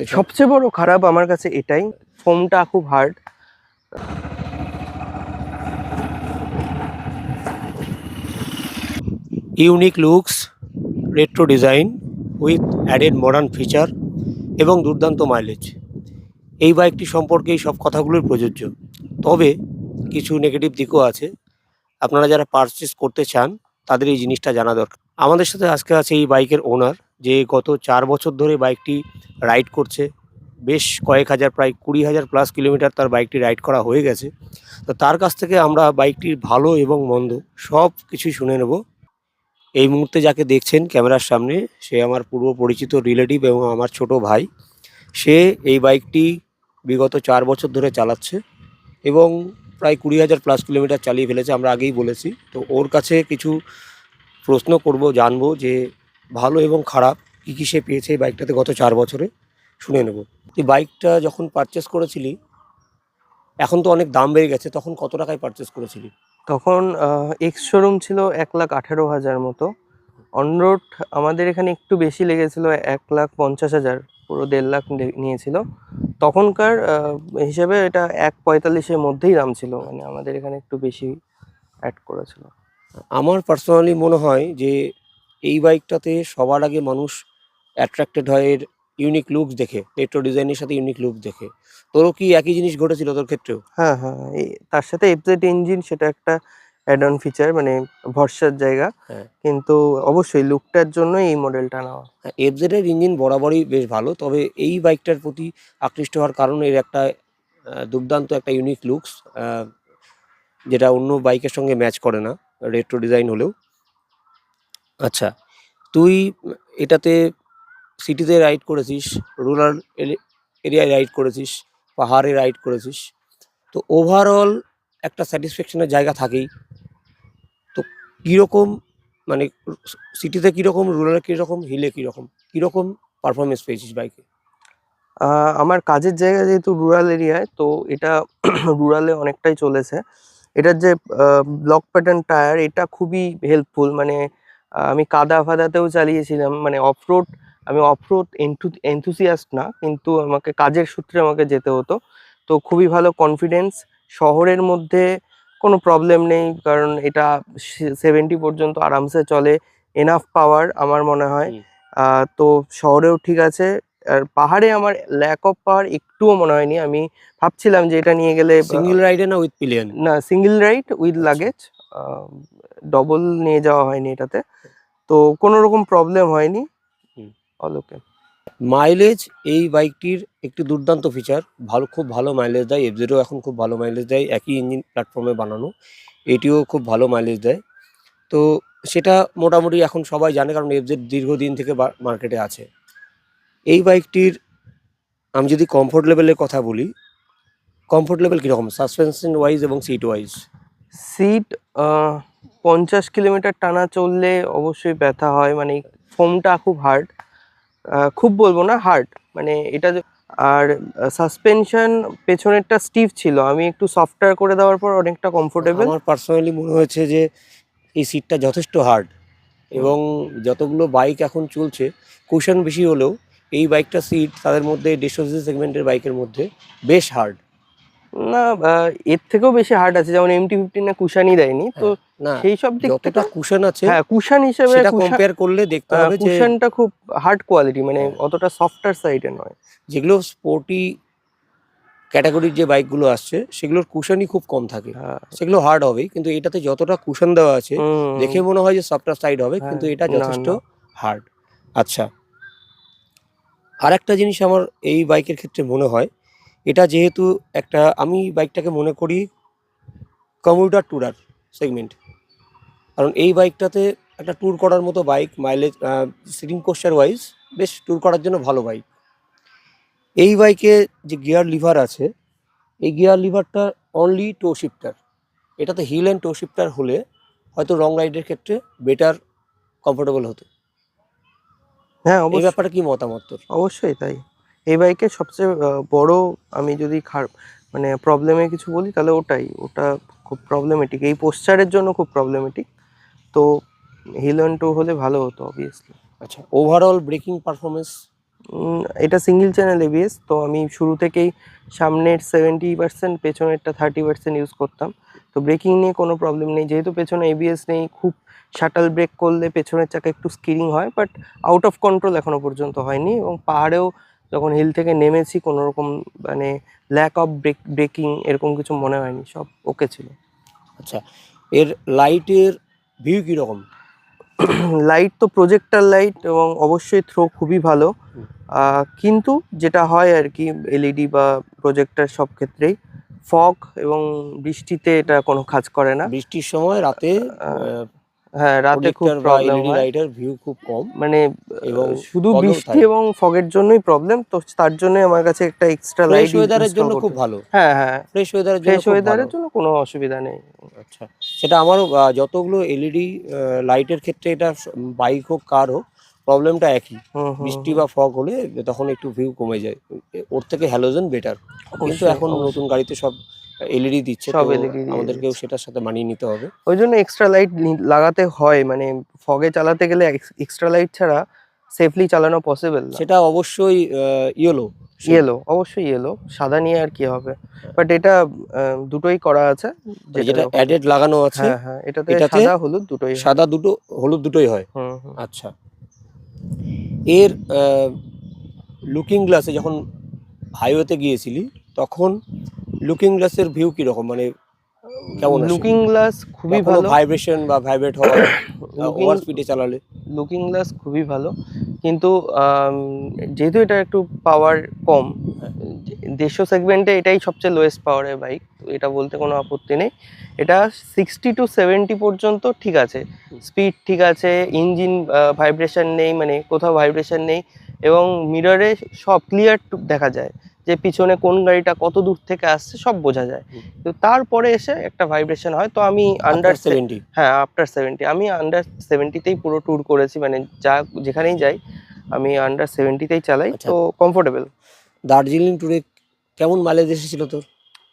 সবচেয়ে বড় খারাপ আমার কাছে এটাই, ফোমটা খুব hard unique looks retro design with added modern feature এবং দুর্দান্ত মাইলেজ এই বাইকটি সম্পর্কে এই সব কথাগুলোই প্রযোজ্য। তবে কিছু নেগেটিভ দিকও আছে। আপনারা যারা পারচেস করতে চান, তাদের এই জিনিসটা জানা দরকার। আমাদের সাথে আজকে আছে এই বাইকের ওনার যে গত চার বছর ধরে বাইকটি রাইড করছে, বেশ কয়েক হাজার, প্রায় কুড়ি হাজার প্লাস কিলোমিটার তার বাইকটি রাইড করা হয়ে গেছে। তো তার কাছ থেকে আমরা বাইকটির ভালো এবং মন্দ সব কিছুই শুনে নেব। এই মুহূর্তে যাকে দেখছেন ক্যামেরার সামনে, সে আমার পূর্ব পরিচিত রিলেটিভ এবং আমার ছোট ভাই। সে এই বাইকটি বিগত চার বছর ধরে চালাচ্ছে এবং প্রায় কুড়ি হাজার প্লাস কিলোমিটার চালিয়ে ফেলেছে, আমরা আগেই বলেছি। তো ওর কাছে কিছু প্রশ্ন করব, জানব যে ভালো এবং খারাপ কী কী সে পেয়েছে এই বাইকটাতে গত চার বছরে শুনে নেব। এই বাইকটা যখন পারচেস করেছিলি এখন তো অনেক দাম বেড়ে গেছে তখন কত টাকায় পারচেস করেছিলি? তখন এক্স শোরুম ছিল এক লাখ আঠেরো হাজার মতো। অনরোড আমাদের এখানে একটু বেশি লেগেছিল এক লাখ পঞ্চাশ হাজার পুরো দেড় লাখ নিয়েছিল। তখনকার হিসেবে এটা এক পঁয়তাল্লিশের মধ্যেই দাম ছিল মানে আমাদের এখানে একটু বেশি অ্যাড করেছিল। আমার পার্সোনালি মনে হয় যে এই বাইকটাতে সবার আগে মানুষ অ্যাট্রাক্টেড হয় এর ইউনিক লুক দেখে। পেট্রো ডিজাইনের সাথে ইউনিক লুক দেখে। তোরও কি একই জিনিস ঘটেছিল তোর ক্ষেত্রেও? হ্যাঁ হ্যাঁ তার সাথে এফজেড ইঞ্জিন সেটা একটা অ্যাড অন ফিচার মানে ভরসার জায়গা। হ্যাঁ। কিন্তু অবশ্যই লুকটার জন্য এই মডেলটা নেওয়া। এফজেড এর ইঞ্জিন বরাবরই বেশ ভালো তবে এই বাইকটার প্রতি আকৃষ্ট হওয়ার কারণ এর একটা দুর্দান্ত একটা ইউনিক লুকস যেটা অন্য বাইকের সঙ্গে ম্যাচ করে না রেট্রো ডিজাইন হলেও। আচ্ছা তুই এটাতে সিটিতে রাইড করেছিস রুরাল এরিয়ায় রাইড করেছিস, পাহাড়ে রাইড করেছিস, তো ওভারঅল একটা স্যাটিসফ্যাকশনের জায়গা থাকেই। তো কীরকম মানে সিটিতে কীরকম রুরালে কীরকম হিলে কীরকম কীরকম পারফরমেন্স পেয়েছিস বাইকে আমার কাজের জায়গা যেহেতু রুরাল এরিয়ায় তো এটা রুরালে অনেকটাই চলেছে। এটার যে ব্লক প্যাটার্ন টায়ার এটা খুবই হেল্পফুল মানে আমি কাদা ফাদাতেও চালিয়েছিলাম মানে অফরোড আমি অফরোড এনথুসিয়াস্ট না কিন্তু আমাকে কাজের সূত্রে আমাকে যেতে হতো। তো খুবই ভালো কনফিডেন্স শহরের মধ্যে কোনো প্রবলেম নেই কারণ এটা সেভেন্টি পর্যন্ত আরামসে চলে এনাফ পাওয়ার আমার মনে হয়। তো শহরেও ঠিক আছে আর পাহাড়ে আমার ল্যাক অফ পাওয়ার একটুও মনে হয়নি। আমি ভাবছিলাম যে এটা নিয়ে গেলে সিঙ্গেল রাইডে না উইথ পিলিয়ন না single ride with. Luggage double নিয়ে যাওয়া হয়নি এটাতে। তো কোনো রকম প্রবলেম হয়নি। হুম। অল ওকে মাইলেজ এই বাইকটির একটি দুর্দান্ত ফিচার ভালো খুব ভালো মাইলেজ দেয়। এফজেডও এখন খুব ভালো মাইলেজ দেয়। একই ইঞ্জিন প্ল্যাটফর্মে বানানো। এটিও খুব ভালো মাইলেজ দেয়। তো সেটা মোটামুটি এখন সবাই জানে কারণ এফজেড দীর্ঘদিন থেকে মার্কেটে আছে। এই বাইকটির আমি যদি কমফোর্ট লেভেলের কথা বলি কমফোর্ট লেভেল কীরকম? সাসপেনশন ওয়াইজ এবং সিট ওয়াইজ সিট পঞ্চাশ কিলোমিটার টানা চললে অবশ্যই ব্যথা হয় মানে ফোমটা খুব হার্ড খুব বলব না হার্ড মানে এটা আর সাসপেনশন পেছনেরটা স্টিভ ছিল, আমি একটু সফটওয়্যার করে দেওয়ার পর অনেকটা কমফোর্টেবল আমার পার্সোনালি মনে হয়েছে যে, এই সিটটা যথেষ্ট হার্ড এবং যতগুলো বাইক এখন চলছে কুশন বেশি হলেও এই বাইকটা সিট তাদের মধ্যে, দেড়শো সেগমেন্টের বাইকের মধ্যে বেশ হার্ড না এর থেকেও বেশি হার্ড আছে যেমন এমটি ফিফটিনে কুশানই দেয়নি তো না সেই সব দিক থেকে কুশন আছে হ্যাঁ কুশান হিসেবে কম্পেয়ার করলে দেখতে হবে যে কুশানটা খুব হার্ড কোয়ালিটি মানে হ্যাঁ। অতটা সফটওয়্যার সাইডে নয়। যেগুলো স্পোর্টি ক্যাটাগরির যে বাইকগুলো আসছে সেগুলোর কুশনই খুব কম থাকে। হ্যাঁ। সেগুলো হার্ড হবে কিন্তু এটাতে যতটা কুশন দেওয়া আছে দেখে মনে হয় যে সফটওয়্যার সাইড হবে হ্যাঁ, কিন্তু এটা যথেষ্ট হার্ড আচ্ছা। আর একটা জিনিস আমার এই বাইকের ক্ষেত্রে মনে হয় এটা যেহেতু একটা আমি বাইকটাকে মনে করি কমিউটার ট্যুরার সেগমেন্ট কারণ এই বাইকটাতে একটা ট্যুর করার মতো bike mileage seating posture wise বেশ ট্যুর করার জন্য ভালো বাইক এই বাইকে যে গিয়ার লিভার আছে এই গিয়ার লিভারটা অনলি টো শিফটার এটাতে হিল অ্যান্ড টো শিফটার হলে হয়তো রং রাইডের ক্ষেত্রে বেটার কমফোর্টেবল হতো। হ্যাঁ এই ব্যাপারে কি মতামত তোর? অবশ্যই তাই। এই বাইকের সবচেয়ে বড় আমি যদি খারাপ মানে প্রবলেমে কিছু বলি তাহলে ওটাই। ওটা খুব প্রবলেমেটিক এই পোস্টারের জন্য খুব প্রবলেমেটিক তো হিল অ্যান্ড টু হলে ভালো হতো অবভিয়াসলি আচ্ছা ওভারঅল ব্রেকিং পারফরমেন্স এটা সিঙ্গেল চ্যানেল এবিএস তো আমি শুরু থেকেই সামনের সেভেন্টি পার্সেন্ট পেছনেরটা থার্টি পার্সেন্ট ইউজ করতাম। তো ব্রেকিং নিয়ে কোনো প্রবলেম নেই। যেহেতু পেছনে এবিএস নেই খুব শাটাল ব্রেক করলে পেছনের চাকা একটু স্কিরিং হয় বাট আউট অফ কন্ট্রোল এখনও পর্যন্ত হয়নি এবং পাহাড়েও যখন হিল থেকে নেমেছি কোনো রকম মানে ল্যাক অফ ব্রেক ব্রেকিং এরকম কিছু মনে হয়নি সব ওকে ছিল। আচ্ছা এর লাইটের ভিউ কীরকম? লাইট তো প্রজেক্টার লাইট এবং অবশ্যই থ্রো খুবই ভালো। কিন্তু যেটা হয় আর কি এলইডি বা প্রজেক্টার সব ক্ষেত্রেই ফগ এবং বৃষ্টিতে এটা কোনো কাজ করে না। বৃষ্টির সময় রাতে হ্যাঁ রাতে খুব প্রবলেম হয়। লাইটের ভিউ খুব কম। মানে এবং শুধু বৃষ্টি এবং ফগের জন্যই প্রবলেম তো তার জন্য আমার কাছে একটা এক্সট্রা ফ্রেশ ওয়েদারের জন্য খুব ভালো। হ্যাঁ হ্যাঁ। ফ্রেশ ওয়েদারের জন্য ফ্রেশ ওয়েদারের জন্য কোনো অসুবিধা নেই। আচ্ছা। সেটা আমারও যতগুলো এলইডি লাইটের ক্ষেত্রে এটা বাইক হোক কার হোক প্রবলেমটা একই। বৃষ্টি বা ফগ হলে তখন একটু ভিউ কমে যায়। ওর থেকে হ্যালোজেন বেটার কিন্তু এখন নতুন গাড়িতে সব এলইডি দিচ্ছে সব তো আমাদেরকেও সেটার সাথে মানিয়ে নিতে হবে। ওই জন্য এক্সট্রা লাইট লাগাতে হয় মানে ফগে চালাতে গেলে এক্সট্রা লাইট ছাড়া সেফলি চালানো পসিবল না। সেটা অবশ্যই ইয়েলো ইয়েলো অবশ্যই ইয়েলো সাদা নিয়ে আর কি হবে। বাট এটা দুটোই করা আছে যেটা অ্যাডেড লাগানো আছে হ্যাঁ হ্যাঁ এটাতে সাদা হলুদ দুটোই সাদা দুটো হলুদ দুটোই হয়। হুম, হুম। আচ্ছা। এর লুকিং গ্লাসে যখন হাইওয়েতে গিয়েছিলি তখন লুকিং গ্লাসের ভিউ কীরকম? মানে কেমন লুকিং গ্লাস খুবই ভালো। ভাইব্রেশন বা ভাইব্রেট হওয়া ওভার স্পিডে চালালে? লুকিং গ্লাস খুবই ভালো। কিন্তু যেহেতু এটা একটু পাওয়ার কম দেড়শো সেগমেন্টে এটাই সবচেয়ে লোয়েস্ট পাওয়ারের বাইক এটা বলতে কোনো আপত্তি নেই। এটা সিক্সটি টু সেভেন্টি পর্যন্ত ঠিক আছে। স্পিড ঠিক আছে ইঞ্জিন ভাইব্রেশন নেই মানে কোথাও ভাইব্রেশন নেই এবং মিররে সব ক্লিয়ার দেখা যায়। যে পিছনে কোন গাড়িটা কত দূর থেকে আসছে সব বোঝা যায়। তো তারপরে এসে একটা ভাইব্রেশন হয় তো আমি আন্ডার সেভেন্টি হ্যাঁ আফটার সেভেন্টি আমি আন্ডার সেভেন্টিতেই পুরো ট্যুর করেছি মানে যা যেখানেই যাই আমি আন্ডার সেভেন্টিতেই চালাই আচ্ছা। তো কমফোর্টেবল দার্জিলিং ট্যুরে কেমন মাইলেজ এসেছিল তোর?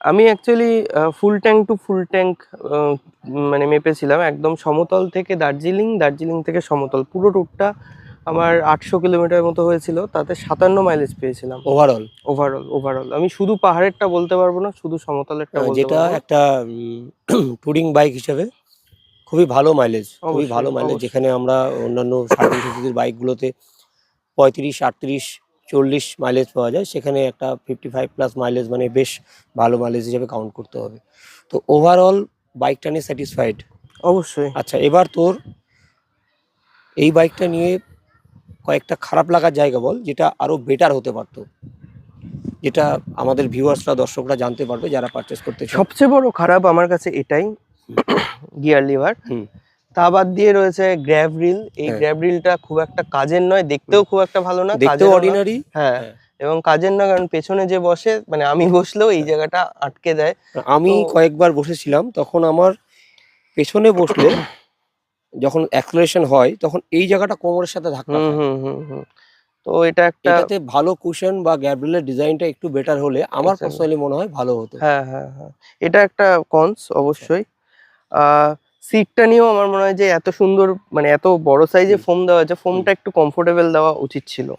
আমি actually full tank to full tank মানে মেপেছিলাম একদম সমতল থেকে দার্জিলিং দার্জিলিং থেকে সমতল। পুরো ট্যুরটা আমার আটশো কিলোমিটার মতো হয়েছিল তাতে সাতান্ন মাইলেজ পেয়েছিলাম। ওভারঅল ওভারঅল ওভারঅল আমি শুধু পাহাড়েরটা বলতে পারব না শুধু সমতলেরটা বলতে যেটা একটা টুরিং বাইক হিসেবে খুবই ভালো মাইলেজ খুবই ভালো মাইলেজ যেখানে আমরা অন্যান্য বাইকগুলোতে পঁয়ত্রিশ আটত্রিশ চল্লিশ মাইলেজ পাওয়া যায়। সেখানে একটা ফিফটি ফাইভ প্লাস মাইলেজ মানে বেশ ভালো মাইলেজ হিসেবে কাউন্ট করতে হবে। তো ওভারঅল বাইকটা নিয়ে স্যাটিসফাইড অবশ্যই। আচ্ছা এবার তোর এই বাইকটা নিয়ে কয়েকটা খারাপ লাগার জায়গা বল যেটা আরও বেটার হতে পারতো। যেটা আমাদের ভিউয়ার্সরা দর্শকরা জানতে পারবে যারা পারচেস করতে সবচেয়ে বড় খারাপ আমার কাছে এটাই গিয়ার লিভার হুম। তা বাদ দিয়ে রয়েছে গ্র্যাব রিল এই। গ্র্যাব রিলটা খুব একটা কাজের নয় দেখতেও খুব একটা ভালো না দেখতেও অর্ডিনারি হ্যাঁ হ্যাঁ। এবং কাজের না কারণ পেছনে যে বসে মানে আমি বসলেও এই জায়গাটা আটকে দেয়। আমি কয়েকবার বসেছিলাম তখন আমার পেছনে বসলে যখন অ্যাক্সেলারেশন হয় তখন এই জায়গাটা কোমরের সাথে ধাক্কা হুম হুম হুম হুম। তো এটা একটা এটাতে ভালো কুশন বা গ্যাব্রিলের ডিজাইনটা একটু বেটার হলে আমার. পার্সোনালি মনে হয় ভালো হতো। হ্যাঁ হ্যাঁ হ্যাঁ। এটা একটা কনস অবশ্যই। সিটটা নিয়েও আমার মনে হয় যে এত সুন্দর মানে এত বড় সাইজে। ফোম দেওয়া আছে ফোমটা একটু কমফোর্টেবল দেওয়া উচিত ছিল।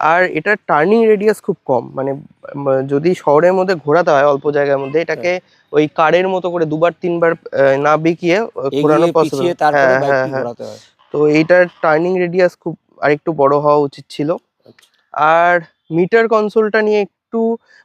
আর এটার টার্নিং রেডিয়াস খুব কম মানে যদি শহরের মধ্যে ঘোরাতে হয় অল্প জায়গার মধ্যে এটাকে ওই কারের মতো করে দুবার তিনবার না বিকিয়ে ঘোরানো পসিবল হ্যাঁ হ্যাঁ হ্যাঁ। হয়। তো এইটার টার্নিং রেডিয়াস খুব আরেকটু বড় হওয়া উচিত ছিল। আচ্ছা। আর মিটার কনসোলটা নিয়ে একটু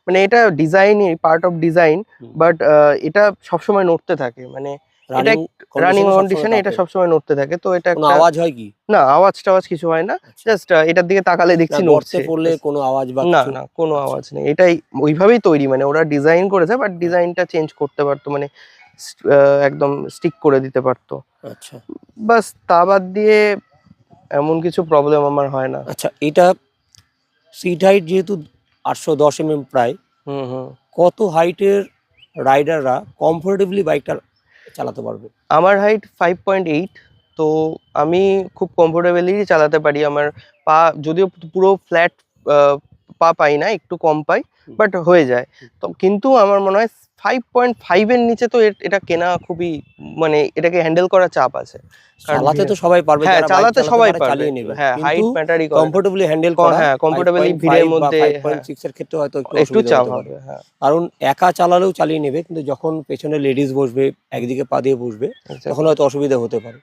মানে এটা design part of design but এটা সবসময় নড়তে থাকে। মানে রানিং রানিং কন্ডিশনে এটা সবসময় নড়তে থাকে তো এটা কোনো আওয়াজ হয় কি? না আওয়াজ টাওয়াজ কিছু হয় না আচ্ছা। জাস্ট এটার দিকে তাকালে দেখছি নড়ছে। পড়লে কোনো আওয়াজ বা না না কোনো আওয়াজ নেই এটাই ওইভাবেই তৈরি মানে ওরা ডিজাইন করেছে বাট ডিজাইনটা চেঞ্জ করতে পারতো মানে একদম স্টিক করে দিতে পারতো। আচ্ছা। বাস তা বাদ দিয়ে এমন কিছু প্রবলেম আমার হয় না। আচ্ছা এটা সিট হাইট যেহেতু আটশো দশ এমএম প্রায় হুম হুম। কত হাইটের রাইডাররা কমফোর্টেবলি বাইকটা চালাতে পারবে? আমার হাইট ফাইভ পয়েন্ট এইট তো আমি খুব কমফোর্টেবলি চালাতে পারি। আমার পা যদিও পুরো ফ্ল্যাট পা পাই না একটু কম পাই বাট হয়ে যায়। তো কিন্তু আমার মনে হয় ফাইভ পয়েন্ট ফাইভের নিচে তো এটা কেনা খুবই মানে এটাকে হ্যান্ডেল করা চাপ আছে। চালাতে তো সবাই পারবে হ্যাঁ চালাতে সবাই পারবে। চালিয়ে নেবে। হ্যাঁ হাইট ম্যাটারই করে। কমফোর্টেবলি হ্যান্ডেল করা হ্যাঁ, comfortably ভিড়ের মধ্যে, হ্যাঁ। 5.6 এর ক্ষেত্রে হয়তো একটু চাপ হবে হ্যাঁ। কারণ একা চালালেও চালিয়ে নেবে কিন্তু যখন পেছনে লেডিস বসবে একদিকে পা দিয়ে বসবে তখন হয়তো অসুবিধা হতে পারে।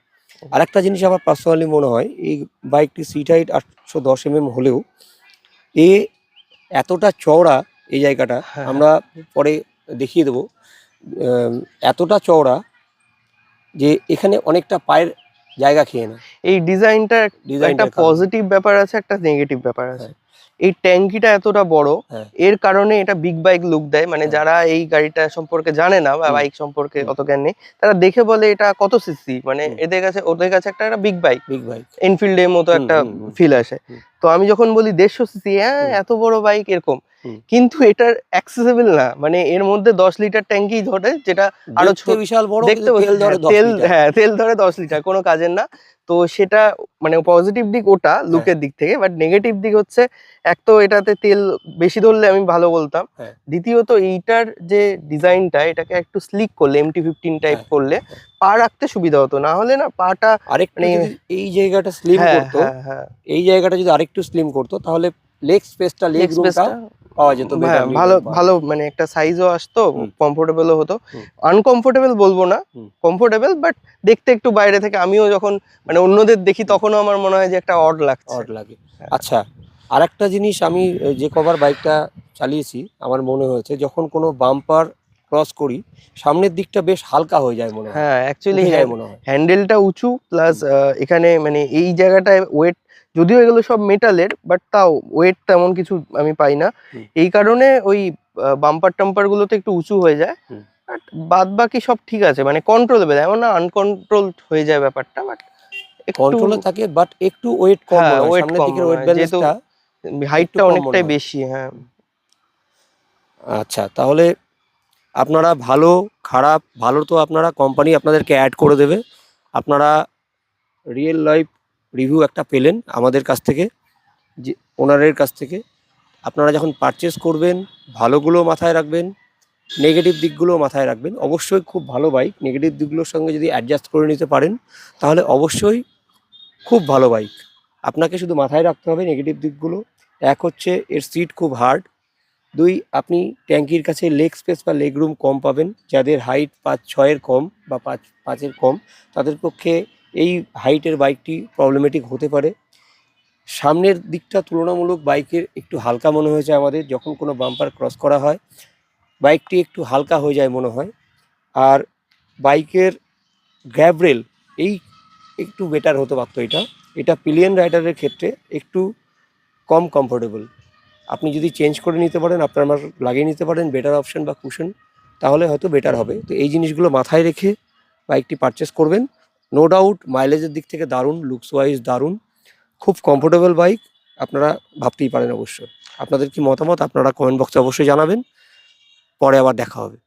আরেকটা জিনিস আমার পার্সোনালি মনে হয় এই বাইকটি সিট হাইট আটশো দশ এমএম হলেও এ এতটা চওড়া এই জায়গাটা হ্যাঁ, আমরা পরে দেখিয়ে দেবো এতটা চওড়া যে এখানে অনেকটা পায়ের জায়গা খেয়ে নেয় এই ডিজাইনটা ডিজাইনটা একটা পজিটিভ ব্যাপার আছে একটা নেগেটিভ ব্যাপার আছে হ্যাঁ। এই ট্যাঙ্কিটা এতটা বড় হ্যাঁ। এর কারণে এটা বিগ বাইক লুক দেয় মানে হ্যাঁ। যারা এই গাড়িটা সম্পর্কে জানে না বা বাইক সম্পর্কে। অত জ্ঞান নেই তারা দেখে বলে এটা কত সিসি মানে এদের কাছে ওদের কাছে একটা একটা বিগ বাইক বিগ বাইক এনফিল্ডের মতো একটা। ফিল আসে তো আমি যখন বলি দেড়শো সিসি হ্যাঁ এত বড় বাইক এরকম। কিন্তু এটার অ্যাক্সেসেবল না। মানে এর মধ্যে দশ লিটার ট্যাঙ্কি ধরে যেটা আরও ছোট- বিশাল বড় দেখতে তেল ধরে হ্যাঁ, 10 তেল হ্যাঁ তেল ধরে দশ লিটার কোনো কাজের না। তো সেটা মানে পজিটিভ দিক ওটা লুকের দিক থেকে বাট নেগেটিভ দিক হচ্ছে এক তো এটাতে তেল বেশি ধরলে আমি ভালো বলতাম। হ্যাঁ। দ্বিতীয়ত এইটার যে ডিজাইনটা এটাকে একটু স্লিক করলে এমটি ফিফটিন টাইপ হ্যাঁ, করলে হ্যাঁ। পা রাখতে সুবিধা হতো। না হলে না পাটা আরেকটু মানে- এই জায়গাটা স্লিম হ্যাঁ করতো হ্যাঁ হ্যাঁ। এই জায়গাটা যদি আরেকটু স্লিম করতো তাহলে লেগ স্পেসটা লেগ রুমটা স্পেসটা পাওয়া যেত হ্যাঁ ভালো ভালো মানে একটা সাইজও আসতো। কমফোর্টেবলও হতো। আনকমফোর্টেবল বলব না। কমফোর্টেবল বাট দেখতে একটু বাইরে থেকে আমিও যখন মানে অন্যদের দেখি তখনও আমার মনে হয় যে একটা অড লাগছে odd লাগে হ্যাঁ। আচ্ছা আরেকটা জিনিস আমি যে কভার বাইকটা চালিয়েছি আমার মনে হয়েছে যখন কোনো বাম্পার ক্রস করি সামনের দিকটা বেশ হালকা হয়ে যায় মনে হয় হ্যাঁ অ্যাকচুয়ালি যায় মনে হয় হ্যান্ডেলটা উঁচু প্লাস এখানে মানে এই জায়গাটায় ওয়েট যদিও এগুলো সব মেটালের বাট তাও ওয়েট তেমন কিছু আমি পাই না। এই কারণে ওই বাম্পার টাম্পার গুলোতে একটু উঁচু হয়ে যায়। বাট বাদ বাকি সব ঠিক আছে মানে কন্ট্রোলেবল এমন না আনকন্ট্রোল হয়ে যায় ব্যাপারটা বাট কন্ট্রোলে থাকে বাট একটু ওয়েট কম হ্যাঁ, মনে হয়। কম ওয়েট যেহেতু ব্যালেন্সটা হাইটটা অনেকটাই বেশি হ্যাঁ। আচ্ছা তাহলে আপনারা ভালো খারাপ ভালো তো আপনারা কোম্পানি আপনাদেরকে অ্যাড করে দেবে। আপনারা রিয়েল লাইফ রিভিউ একটা পেলেন আমাদের কাছ থেকে, যে ওনারের কাছ থেকে। আপনারা যখন পারচেস করবেন, ভালোগুলো মাথায় রাখবেন নেগেটিভ দিকগুলো মাথায় রাখবেন। অবশ্যই খুব ভালো বাইক নেগেটিভ দিকগুলোর সঙ্গে যদি অ্যাডজাস্ট করে নিতে পারেন, তাহলে অবশ্যই খুব ভালো বাইক আপনাকে শুধু মাথায় রাখতে হবে নেগেটিভ দিকগুলো। এক হচ্ছে এর সিট খুব হার্ড দুই, আপনি ট্যাঙ্কির কাছে লেগ স্পেস বা লেগ রুম কম পাবেন। যাদের হাইট পাঁচ, ছয়ের কম বা পাঁচ, পাঁচের কম, তাদের পক্ষে এই হাইটের বাইকটি প্রবলেমেটিক হতে পারে। সামনের দিকটা তুলনামূলক বাইকের একটু হালকা মনে হয়েছে আমাদের, যখন কোনো বাম্পার ক্রস করা হয় বাইকটি একটু হালকা হয়ে যায় মনে হয়। আর বাইকের গ্যাবরেল এই একটু বেটার হতে পারতো এটা। এটা পিলিয়ন রাইডারের ক্ষেত্রে একটু কম কমফোর্টেবল আপনি যদি চেঞ্জ করে নিতে পারেন, আপনার আমার লাগিয়ে নিতে পারেন বেটার অপশন বা কুশন তাহলে হয়তো বেটার হবে। তো এই জিনিসগুলো মাথায় রেখে বাইকটি পারচেস করবেন। নো ডাউট মাইলেজের দিক থেকে দারুণ লুকস ওয়াইজ দারুণ। খুব কমফোর্টেবল বাইক আপনারা ভাবতেই পারেন অবশ্যই। আপনাদের কি মতামত, আপনারা কমেন্ট বক্সে অবশ্যই জানাবেন। পরে আবার দেখা হবে।